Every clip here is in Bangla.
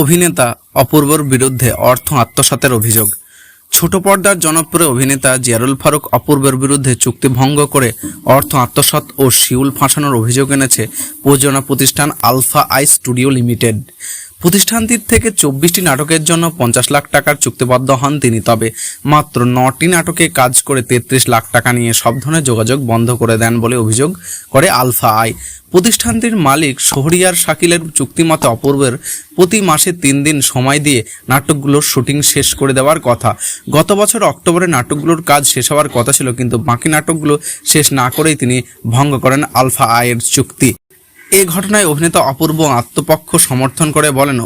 অভিনেতা অপূর্বর বিরুদ্ধে অর্থ আত্মসাতের অভিযোগ। ছোট পর্দার জনপ্রিয় অভিনেতা জিয়ারুল ফারুক অপূর্বের বিরুদ্ধে চুক্তি ভঙ্গ করে অর্থ আত্মসাত ও শিউল ফাঁসানোর অভিযোগ এনেছে প্রযোজনা প্রতিষ্ঠান আলফা আই স্টুডিও লিমিটেড। প্রতিষ্ঠানটির থেকে চব্বিশটি নাটকের জন্য পঞ্চাশ লাখ টাকার চুক্তিবদ্ধ হন তিনি। তবে মাত্র নটি নাটকে কাজ করে তেত্রিশ লাখ টাকা নিয়ে সব ধরনের যোগাযোগ বন্ধ করে দেন বলে অভিযোগ করে আলফা আই। প্রতিষ্ঠানটির মালিক শহরিয়ার শাকিলের চুক্তিমতে অপূর্বের প্রতি মাসে তিন দিন সময় দিয়ে নাটকগুলোর শুটিং শেষ করে দেওয়ার কথা। গত বছর অক্টোবরে নাটকগুলোর কাজ শেষ হওয়ার কথা ছিল, কিন্তু বাকি নাটকগুলো শেষ না করেই তিনি ভঙ্গ করেন আলফা আয়ের চুক্তি। এ ঘটনায় অভিনেতা অপূর্ব আত্মপক্ষ সমর্থন করে বলেন,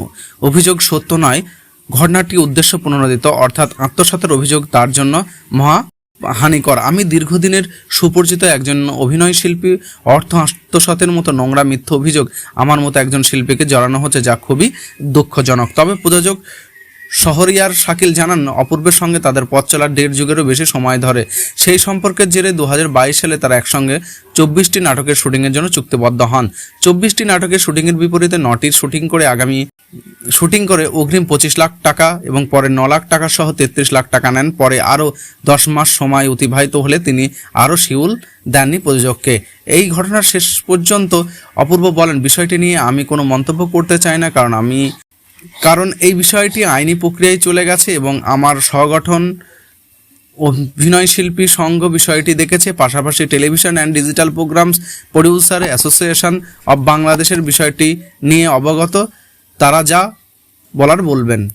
অভিযোগ সত্য নয়। ঘটনাটি উদ্দেশ্য পুনরোদিত অর্থাৎ আত্মসাতের অভিযোগ তার জন্য মহা হানিকর। আমি দীর্ঘদিনের সুপরিচিত একজন অভিনয় শিল্পী, অর্থ আত্মসাতের মতো নোংরা মিথ্যা অভিযোগ আমার মতো একজন শিল্পীকে জড়ানো হচ্ছে যা খুবই দুঃখজনক। তবে প্রযোজক শহরিয়ার শাকিল জানান, অপূর্বের সঙ্গে তাদের পথ চলার দেড় যুগেরও বেশি সময় ধরে। সেই সম্পর্কের জেরে দু হাজার বাইশ সালে তারা একসঙ্গে চব্বিশটি নাটকের শুটিংয়ের জন্য চুক্তিবদ্ধ হন। চব্বিশটি নাটকের শুটিংয়ের বিপরীতে নটির শুটিং করে আগামী, শুটিং করে অগ্রিম পঁচিশ লাখ টাকা এবং পরে ন লাখ টাকা সহ তেত্রিশ লাখ টাকা নেন। পরে আরও দশ মাস সময় অতিবাহিত হলে তিনি আরও শিউল দেননি প্রযোজককে। এই ঘটনার শেষ পর্যন্ত অপূর্ব বলেন, বিষয়টি নিয়ে আমি কোনো মন্তব্য করতে চাই না, কারণ আমি কারণ এই বিষয়টি আইনি প্রক্রিয়ায় চলে গেছে এবং আমার সংগঠন অভিনয় শিল্পী সংঘ বিষয়টি দেখেছে। পাশাপাশি television and digital programmes producer association of বাংলাদেশের বিষয়টি নিয়ে অবগত। তারা যা বলার বলবেন।